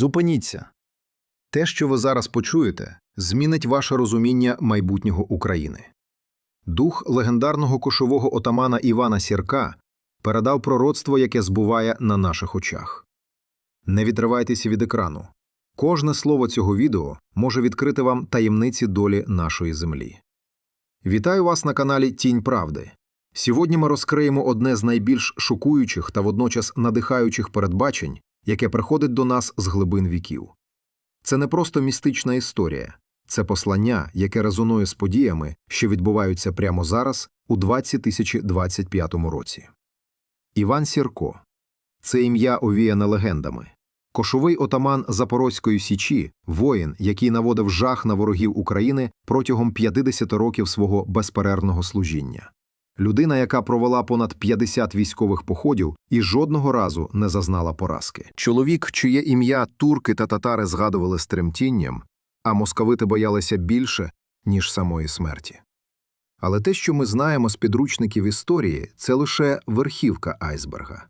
Зупиніться. Те, що ви зараз почуєте, змінить ваше розуміння майбутнього України. Дух легендарного кошового отамана Івана Сірка передав пророцтво, яке збуває на наших очах. Не відривайтеся від екрану. Кожне слово цього відео може відкрити вам таємниці долі нашої землі. Вітаю вас на каналі Тінь Правди. Сьогодні ми розкриємо одне з найбільш шокуючих та водночас надихаючих передбачень, яке приходить до нас з глибин віків. Це не просто містична історія, це послання, яке резонує з подіями, що відбуваються прямо зараз, у 2025 році. Іван Сірко це ім'я овіяне легендами. Кошовий отаман Запорозької Січі, воїн, який наводив жах на ворогів України протягом 50 років свого безперервного служіння. Людина, яка провела понад 50 військових походів і жодного разу не зазнала поразки. Чоловік, чиє ім'я турки та татари згадували з тремтінням, а московити боялися більше, ніж самої смерті. Але те, що ми знаємо з підручників історії, це лише верхівка айсберга.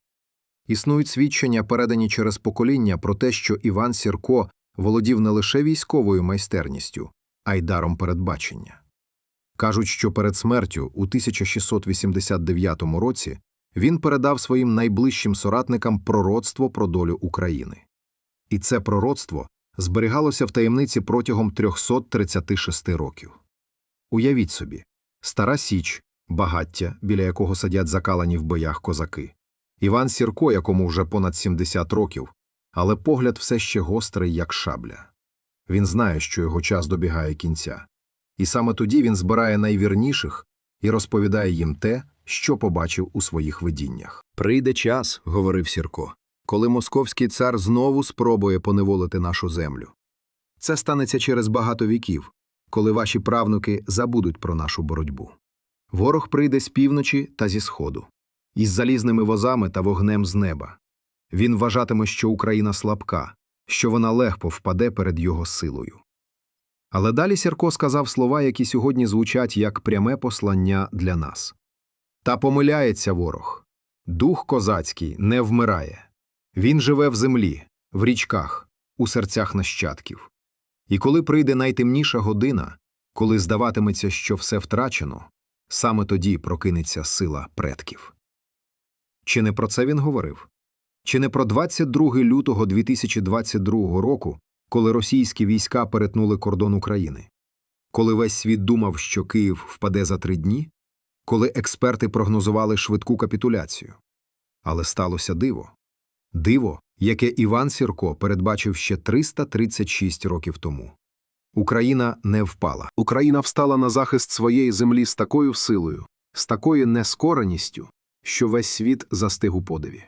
Існують свідчення, передані через покоління, про те, що Іван Сірко володів не лише військовою майстерністю, а й даром передбачення. Кажуть, що перед смертю у 1689 році він передав своїм найближчим соратникам пророцтво про долю України. І це пророцтво зберігалося в таємниці протягом 336 років. Уявіть собі, стара Січ, багаття, біля якого сидять закалані в боях козаки, Іван Сірко, якому вже понад 70 років, але погляд все ще гострий, як шабля. Він знає, що його час добігає кінця. І саме тоді він збирає найвірніших і розповідає їм те, що побачив у своїх видіннях. Прийде час, говорив Сірко, коли московський цар знову спробує поневолити нашу землю. Це станеться через багато віків, коли ваші правнуки забудуть про нашу боротьбу. Ворог прийде з півночі та зі сходу, із залізними возами та вогнем з неба. Він вважатиме, що Україна слабка, що вона легко впаде перед його силою. Але далі Сірко сказав слова, які сьогодні звучать як пряме послання для нас. Та помиляється ворог. Дух козацький не вмирає. Він живе в землі, в річках, у серцях нащадків. І коли прийде найтемніша година, коли здаватиметься, що все втрачено, саме тоді прокинеться сила предків. Чи не про це він говорив? Чи не про 22 лютого 2022 року, коли російські війська перетнули кордон України? Коли весь світ думав, що Київ впаде за три дні? Коли експерти прогнозували швидку капітуляцію? Але сталося диво. Диво, яке Іван Сірко передбачив ще 336 років тому. Україна не впала. Україна встала на захист своєї землі з такою силою, з такою нескореністю, що весь світ застиг у подиві.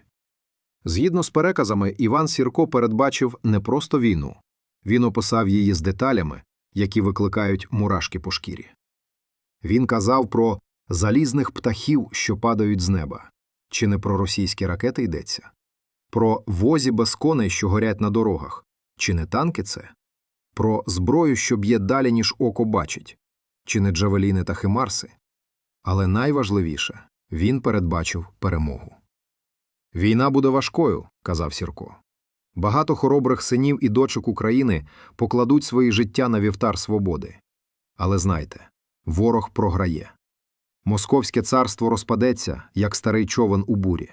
Згідно з переказами, Іван Сірко передбачив не просто війну, він описав її з деталями, які викликають мурашки по шкірі. Він казав про залізних птахів, що падають з неба, чи не про російські ракети йдеться, про возі без коней, що горять на дорогах, чи не танки це, про зброю, що б'є далі, ніж око бачить, чи не джавеліни та химарси. Але найважливіше він передбачив перемогу. Війна буде важкою, казав Сірко. Багато хоробрих синів і дочок України покладуть свої життя на вівтар свободи. Але знайте, ворог програє. Московське царство розпадеться, як старий човен у бурі,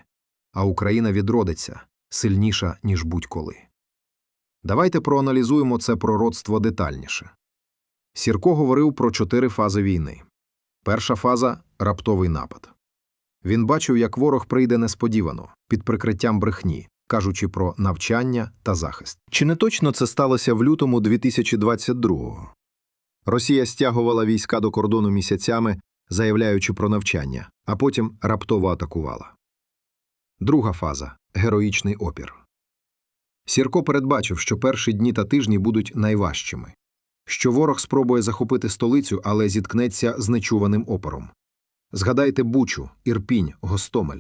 а Україна відродиться сильніша, ніж будь-коли. Давайте проаналізуємо це пророцтво детальніше. Сірко говорив про чотири фази війни. Перша фаза раптовий напад. Він бачив, як ворог прийде несподівано, під прикриттям брехні, кажучи про навчання та захист. Чи не точно це сталося в лютому 2022-го? Росія стягувала війська до кордону місяцями, заявляючи про навчання, а потім раптово атакувала. Друга фаза героїчний опір. Сірко передбачив, що перші дні та тижні будуть найважчими, що ворог спробує захопити столицю, але зіткнеться з нечуваним опором. Згадайте Бучу, Ірпінь, Гостомель.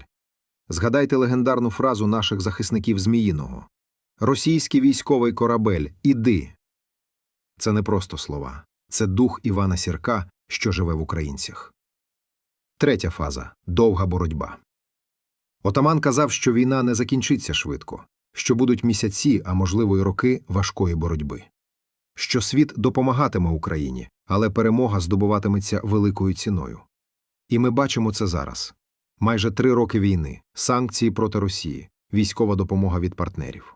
Згадайте легендарну фразу наших захисників Зміїного Російський військовий корабель, іди. Це не просто слова, це дух Івана Сірка, що живе в українцях. Третя фаза довга боротьба. Отаман казав, що війна не закінчиться швидко, що будуть місяці, а можливо й роки важкої боротьби. Що світ допомагатиме Україні, але перемога здобуватиметься великою ціною. І ми бачимо це зараз. Майже три роки війни, санкції проти Росії, військова допомога від партнерів.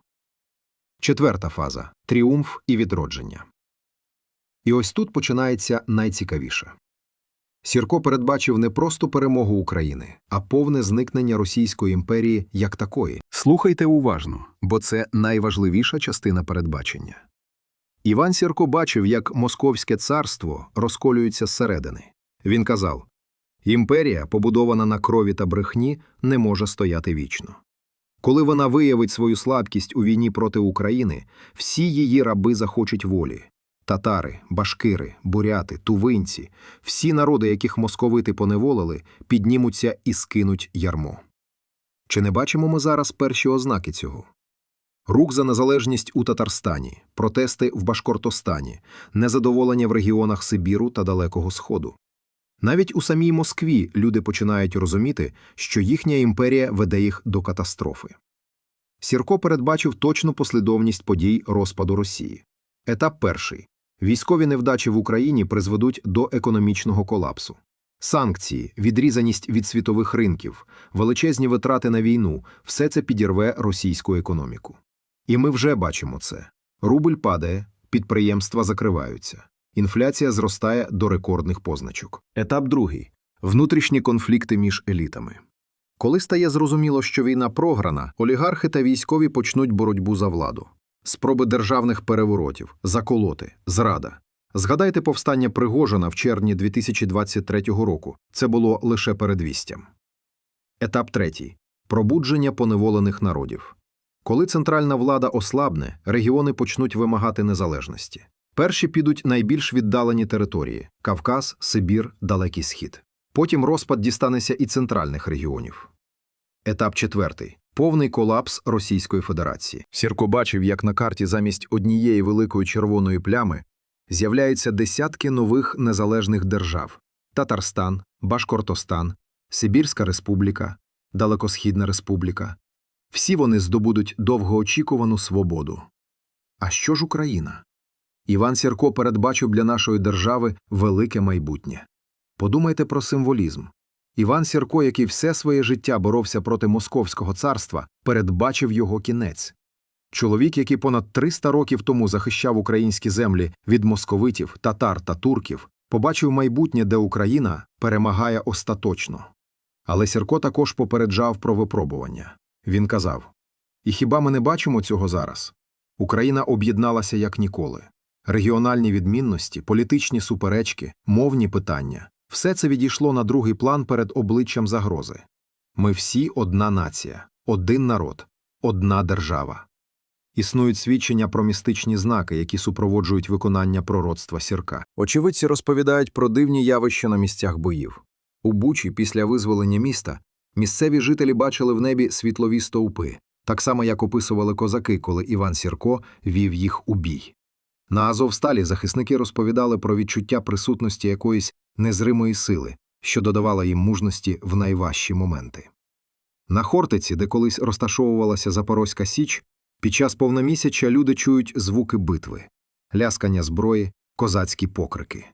Четверта фаза тріумф і відродження. І ось тут починається найцікавіше. Сірко передбачив не просто перемогу України, а повне зникнення Російської імперії як такої. Слухайте уважно, бо це найважливіша частина передбачення. Іван Сірко бачив, як Московське царство розколюється зсередини. Він казав імперія, побудована на крові та брехні, не може стояти вічно. Коли вона виявить свою слабкість у війні проти України, всі її раби захочуть волі. Татари, башкири, буряти, тувинці, всі народи, яких московити поневолили, піднімуться і скинуть ярмо. Чи не бачимо ми зараз перші ознаки цього? Рух за незалежність у Татарстані, протести в Башкортостані, незадоволення в регіонах Сибіру та Далекого Сходу. Навіть у самій Москві люди починають розуміти, що їхня імперія веде їх до катастрофи. Сірко передбачив точну послідовність подій розпаду Росії. Етап перший. Військові невдачі в Україні призведуть до економічного колапсу. Санкції, відрізаність від світових ринків, величезні витрати на війну – все це підірве російську економіку. І ми вже бачимо це. Рубль падає, підприємства закриваються. Інфляція зростає до рекордних позначок. Етап другий. Внутрішні конфлікти між елітами. Коли стає зрозуміло, що війна програна, олігархи та військові почнуть боротьбу за владу. Спроби державних переворотів, заколоти, зрада. Згадайте повстання Пригожина в червні 2023 року. Це було лише передвістям. Етап третій. Пробудження поневолених народів. Коли центральна влада ослабне, регіони почнуть вимагати незалежності. Перші підуть найбільш віддалені території – Кавказ, Сибір, Далекий Схід. Потім розпад дістанеться і центральних регіонів. Етап четвертий. Повний колапс Російської Федерації. Сірко бачив, як на карті замість однієї великої червоної плями з'являються десятки нових незалежних держав – Татарстан, Башкортостан, Сибірська республіка, Далекосхідна республіка. Всі вони здобудуть довгоочікувану свободу. А що ж Україна? Іван Сірко передбачив для нашої держави велике майбутнє. Подумайте про символізм. Іван Сірко, який все своє життя боровся проти Московського царства, передбачив його кінець. Чоловік, який понад 300 років тому захищав українські землі від московитів, татар та турків, побачив майбутнє, де Україна перемагає остаточно. Але Сірко також попереджав про випробування. Він казав: І хіба ми не бачимо цього зараз? Україна об'єдналася як ніколи. Регіональні відмінності, політичні суперечки, мовні питання все це відійшло на другий план перед обличчям загрози. Ми всі одна нація, один народ, одна держава. Існують свідчення про містичні знаки, які супроводжують виконання пророцтва сірка. Очевидці розповідають про дивні явища на місцях боїв. У Бучі, після визволення міста, місцеві жителі бачили в небі світлові стовпи, так само як описували козаки, коли Іван Сірко вів їх у бій. На Азовсталі захисники розповідали про відчуття присутності якоїсь незримої сили, що додавала їм мужності в найважчі моменти. На Хортиці, де колись розташовувалася Запорозька Січ, під час повномісяча люди чують звуки битви, ляскання зброї, козацькі покрики.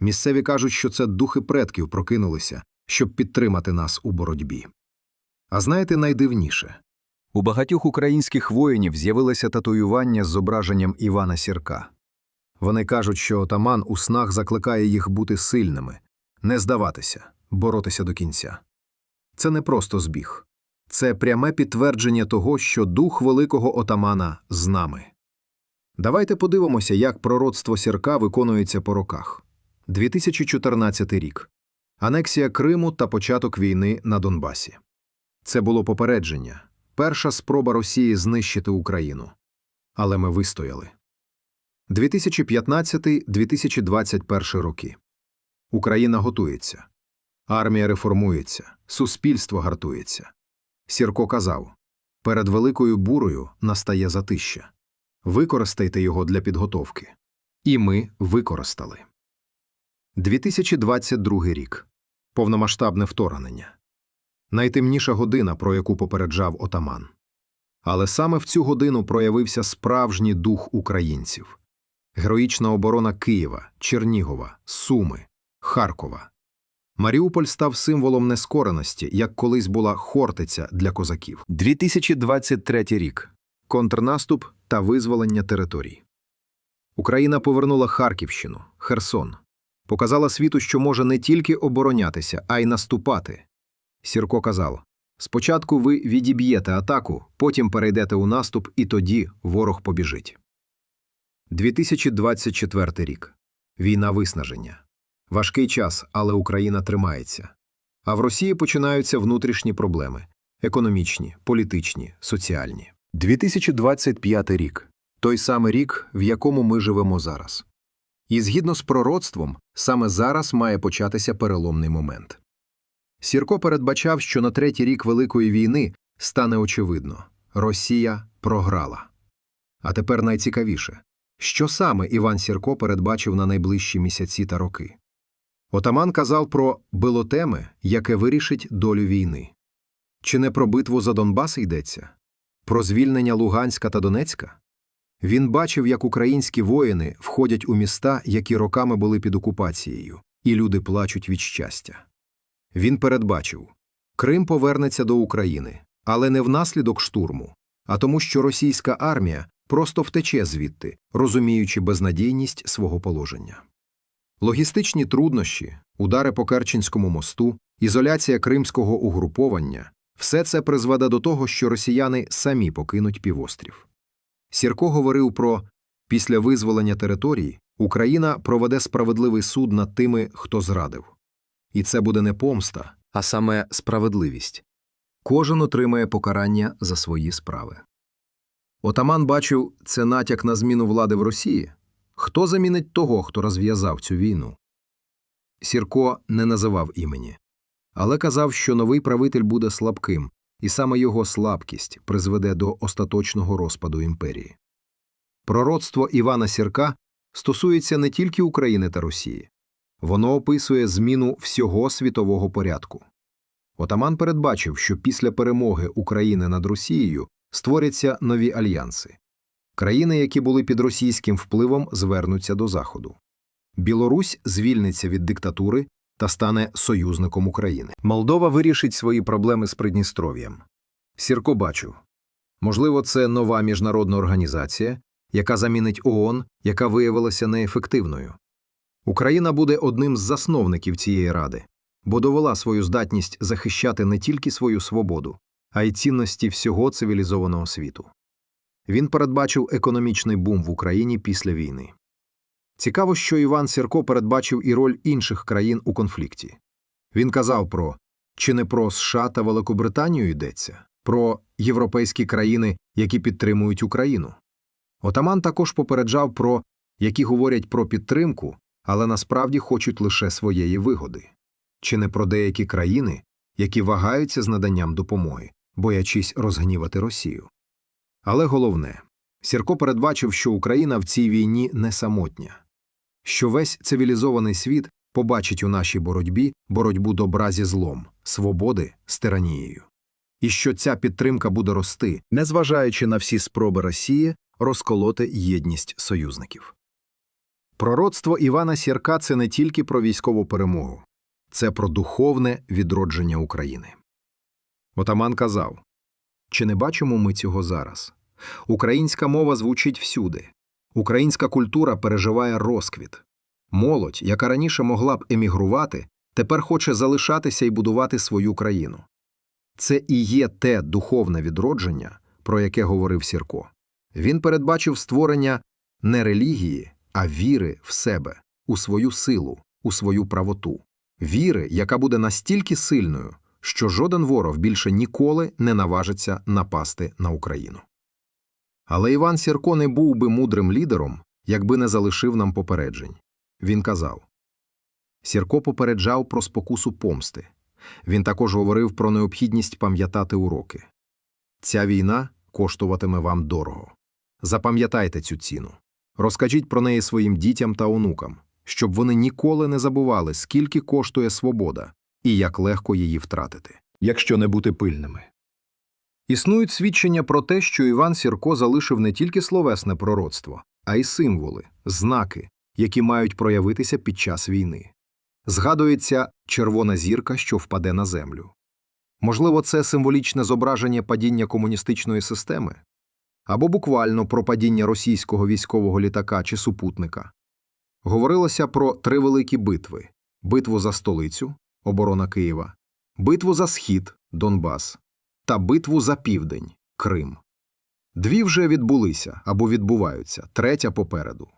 Місцеві кажуть, що це духи предків прокинулися, щоб підтримати нас у боротьбі. А знаєте найдивніше у багатьох українських воїнів з'явилося татуювання з зображенням Івана Сірка. Вони кажуть, що отаман у снах закликає їх бути сильними, не здаватися, боротися до кінця. Це не просто збіг, це пряме підтвердження того, що дух великого отамана з нами. Давайте подивимося, як пророцтво Сірка виконується по роках. 2014 рік анексія Криму та початок війни на Донбасі. Це було попередження, перша спроба Росії знищити Україну. Але ми вистояли. 2015-2021 роки. Україна готується. Армія реформується, суспільство гартується. Сірко казав перед великою бурою настає затища. Використайте його для підготовки. І ми використали. 2022 рік. Повномасштабне вторгнення. Найтемніша година, про яку попереджав отаман. Але саме в цю годину проявився справжній дух українців. Героїчна оборона Києва, Чернігова, Суми, Харкова. Маріуполь став символом нескореності, як колись була Хортиця для козаків. 2023 рік. Контрнаступ та визволення територій. Україна повернула Харківщину, Херсон. Показала світу, що може не тільки оборонятися, а й наступати. Сірко казав: спочатку ви відіб'єте атаку, потім перейдете у наступ, і тоді ворог побіжить. 2024 рік. Війна виснаження. Важкий час, але Україна тримається. А в Росії починаються внутрішні проблеми економічні, політичні, соціальні. 2025 рік той самий рік, в якому ми живемо зараз. І згідно з пророцтвом, саме зараз має початися переломний момент. Сірко передбачав, що на третій рік Великої війни стане очевидно Росія програла. А тепер найцікавіше що саме Іван Сірко передбачив на найближчі місяці та роки. Отаман казав про билотеми, яке вирішить долю війни. Чи не про битву за Донбас йдеться? Про звільнення Луганська та Донецька? Він бачив, як українські воїни входять у міста, які роками були під окупацією, і люди плачуть від щастя. Він передбачив Крим повернеться до України, але не внаслідок штурму, а тому, що російська армія просто втече звідти, розуміючи безнадійність свого положення. Логістичні труднощі, удари по Керченському мосту, ізоляція кримського угруповання все це призведе до того, що росіяни самі покинуть півострів. Сірко говорив про після визволення території Україна проведе справедливий суд над тими, хто зрадив. І це буде не помста, а саме справедливість. Кожен отримає покарання за свої справи. Отаман бачив це натяк на зміну влади в Росії. Хто замінить того, хто розв'язав цю війну? Сірко не називав імені, але казав, що новий правитель буде слабким, і саме його слабкість призведе до остаточного розпаду імперії. Пророцтво Івана Сірка стосується не тільки України та Росії, воно описує зміну всього світового порядку. Отаман передбачив, що після перемоги України над Росією створяться нові альянси. Країни, які були під російським впливом, звернуться до Заходу. Білорусь звільниться від диктатури та стане союзником України. Молдова вирішить свої проблеми з Придністров'ям. Сірко бачив. Можливо, це нова міжнародна організація, яка замінить ООН, яка виявилася неефективною. Україна буде одним з засновників цієї ради, бо довела свою здатність захищати не тільки свою свободу, а й цінності всього цивілізованого світу. Він передбачив економічний бум в Україні після війни. Цікаво, що Іван Сірко передбачив і роль інших країн у конфлікті. Він казав про чи не про США та Великобританію йдеться, про європейські країни, які підтримують Україну. Отаман також попереджав про які говорять про підтримку, але насправді хочуть лише своєї вигоди, чи не про деякі країни, які вагаються з наданням допомоги, боячись розгнівати Росію. Але головне Сірко передбачив, що Україна в цій війні не самотня, що весь цивілізований світ побачить у нашій боротьбі боротьбу добра зі злом, свободи з тиранією, і що ця підтримка буде рости, незважаючи на всі спроби Росії розколоти єдність союзників. Пророцтво Івана Сірка це не тільки про військову перемогу, це про духовне відродження України. Отаман казав чи не бачимо ми цього зараз? Українська мова звучить всюди, українська культура переживає розквіт. Молодь, яка раніше могла б емігрувати, тепер хоче залишатися і будувати свою країну. Це і є те духовне відродження, про яке говорив Сірко. Він передбачив створення не релігії, а віри в себе, у свою силу, у свою правоту, віри, яка буде настільки сильною, що жоден ворог більше ніколи не наважиться напасти на Україну. Але Іван Сірко не був би мудрим лідером, якби не залишив нам попереджень. Він казав Сірко попереджав про спокусу помсти. Він також говорив про необхідність пам'ятати уроки. Ця війна коштуватиме вам дорого. Запам'ятайте цю ціну. Розкажіть про неї своїм дітям та онукам, щоб вони ніколи не забували, скільки коштує свобода і як легко її втратити, якщо не бути пильними. Існують свідчення про те, що Іван Сірко залишив не тільки словесне пророцтво, а й символи, знаки, які мають проявитися під час війни. Згадується червона зірка, що впаде на землю. Можливо, це символічне зображення падіння комуністичної системи або буквально про падіння російського військового літака чи супутника. Говорилося про три великі битви: битву за столицю, оборона Києва, битву за схід, Донбас та битву за південь, Крим. Дві вже відбулися або відбуваються, третя попереду.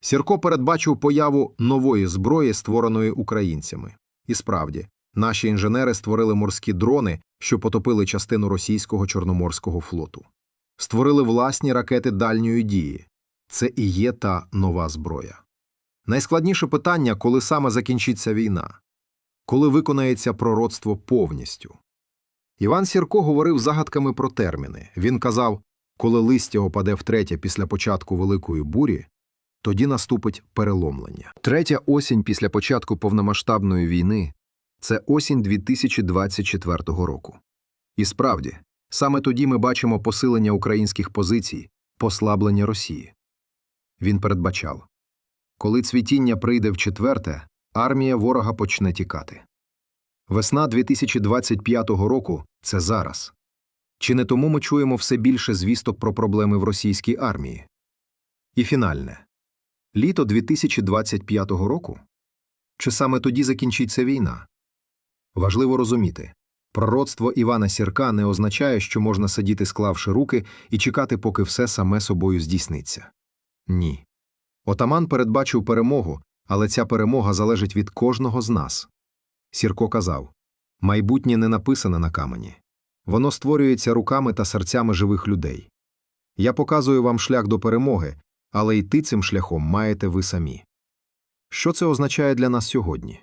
Сірко передбачив появу нової зброї, створеної українцями. І справді, наші інженери створили морські дрони, що потопили частину російського Чорноморського флоту. Створили власні ракети дальньої дії. Це і є та нова зброя. Найскладніше питання, коли саме закінчиться війна, коли виконається пророцтво повністю. Іван Сірко говорив загадками про терміни. Він казав, коли листя опаде втретє після початку великої бурі, тоді наступить переломлення. Третя осінь після початку повномасштабної війни це осінь 2024 року. І справді, саме тоді ми бачимо посилення українських позицій, послаблення Росії. Він передбачав коли цвітіння прийде в четверте, армія ворога почне тікати. Весна 2025 року це зараз. Чи не тому ми чуємо все більше звісток про проблеми в російській армії? І фінальне літо 2025 року? Чи саме тоді закінчиться війна? Важливо розуміти пророцтво Івана Сірка не означає, що можна сидіти, склавши руки, і чекати, поки все саме собою здійсниться. Ні. Отаман передбачив перемогу, але ця перемога залежить від кожного з нас. Сірко казав майбутнє не написане на камені. Воно створюється руками та серцями живих людей. Я показую вам шлях до перемоги, але йти цим шляхом маєте ви самі. Що це означає для нас сьогодні?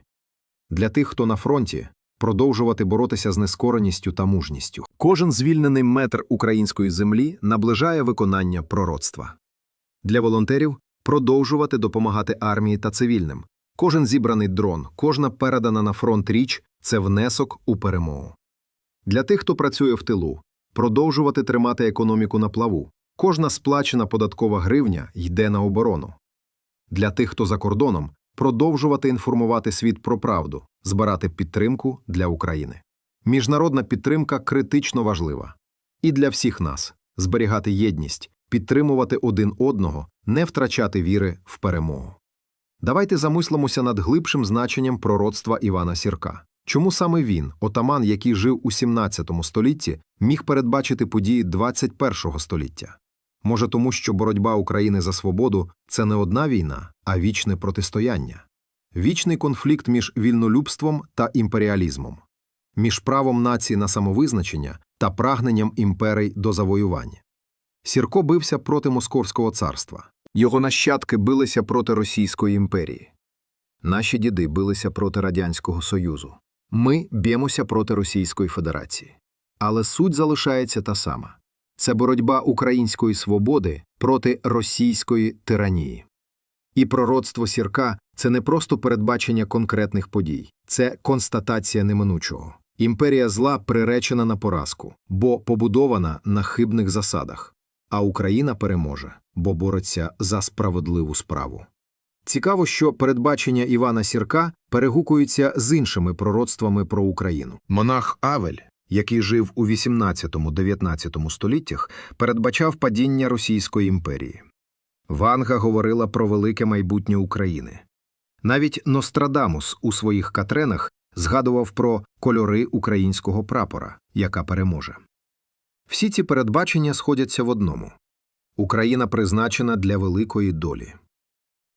Для тих, хто на фронті, продовжувати боротися з нескореністю та мужністю. Кожен звільнений метр української землі наближає виконання пророцтва. Для волонтерів продовжувати допомагати армії та цивільним. Кожен зібраний дрон, кожна передана на фронт річ це внесок у перемогу. Для тих, хто працює в тилу, продовжувати тримати економіку на плаву. Кожна сплачена податкова гривня йде на оборону. Для тих, хто за кордоном, продовжувати інформувати світ про правду, збирати підтримку для України. Міжнародна підтримка критично важлива. І для всіх нас зберігати єдність, підтримувати один одного, не втрачати віри в перемогу. Давайте замислимося над глибшим значенням пророцтва Івана Сірка. Чому саме він, отаман, який жив у 17 столітті, міг передбачити події 21 століття? Може, тому що боротьба України за свободу це не одна війна, а вічне протистояння, вічний конфлікт між вільнолюбством та імперіалізмом, між правом нації на самовизначення та прагненням імперій до завоювання. Сірко бився проти Московського царства. Його нащадки билися проти Російської імперії. Наші діди билися проти Радянського Союзу. Ми б'ємося проти Російської Федерації. Але суть залишається та сама це боротьба української свободи проти російської тиранії. І пророцтво сірка це не просто передбачення конкретних подій, це констатація неминучого. Імперія зла приречена на поразку, бо побудована на хибних засадах, а Україна переможе, бо бореться за справедливу справу. Цікаво, що передбачення Івана Сірка перегукуються з іншими пророцтвами про Україну. Монах Авель, який жив у 18-19 століттях, передбачав падіння Російської імперії. Ванга говорила про велике майбутнє України. Навіть Нострадамус у своїх катренах згадував про кольори українського прапора, яка переможе. Всі ці передбачення сходяться в одному Україна призначена для великої долі.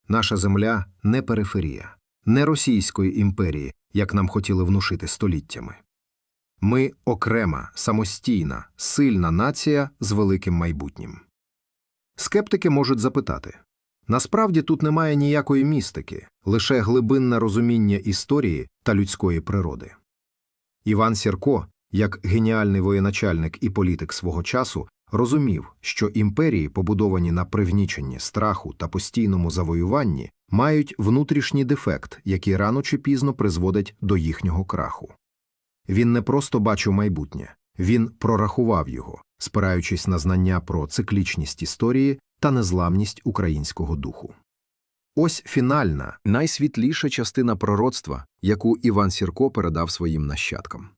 Наша земля не периферія, не Російської імперії, як нам хотіли внушити століттями. Ми окрема, самостійна, сильна нація з великим майбутнім. Скептики можуть запитати насправді тут немає ніякої містики, лише глибинне розуміння історії та людської природи. Іван Сірко, як геніальний воєначальник і політик свого часу, розумів, що імперії, побудовані на привніченні, страху та постійному завоюванні, мають внутрішній дефект, який рано чи пізно призводить до їхнього краху. Він не просто бачив майбутнє, Він прорахував його, спираючись на знання про циклічність історії та незламність українського духу. Ось фінальна, найсвітліша частина пророцтва, яку Іван Сірко передав своїм нащадкам.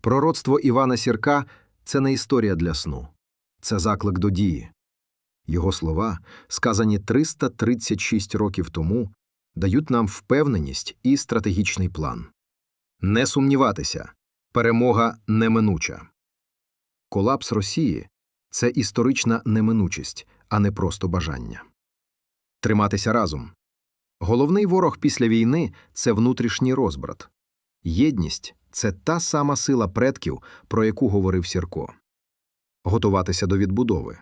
Пророцтво Івана Сірка це не історія для сну, це заклик до дії. Його слова, сказані 336 років тому, дають нам впевненість і стратегічний план. Не сумніватися, перемога неминуча. Колапс Росії це історична неминучість, а не просто бажання. Триматися разом. Головний ворог після війни це внутрішній розбрат. Єдність це та сама сила предків, про яку говорив Сірко. Готуватися до відбудови.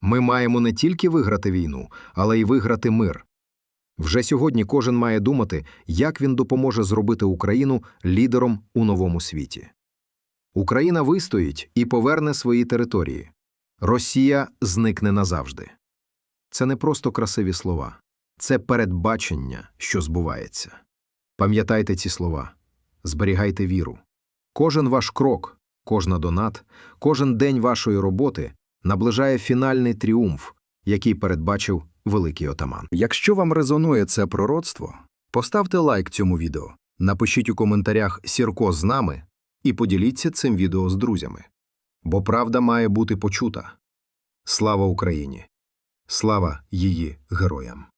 Ми маємо не тільки виграти війну, але й виграти мир. Вже сьогодні кожен має думати, як він допоможе зробити Україну лідером у новому світі. Україна вистоїть і поверне свої території. Росія зникне назавжди. Це не просто красиві слова, це передбачення, що збувається. Пам'ятайте ці слова, зберігайте віру. Кожен ваш крок, кожна донат, кожен день вашої роботи наближає фінальний тріумф, який передбачив великий отаман. Якщо вам резонує це пророцтво, поставте лайк цьому відео, напишіть у коментарях Сірко з нами і поділіться цим відео з друзями. Бо правда має бути почута. Слава Україні! Слава її героям!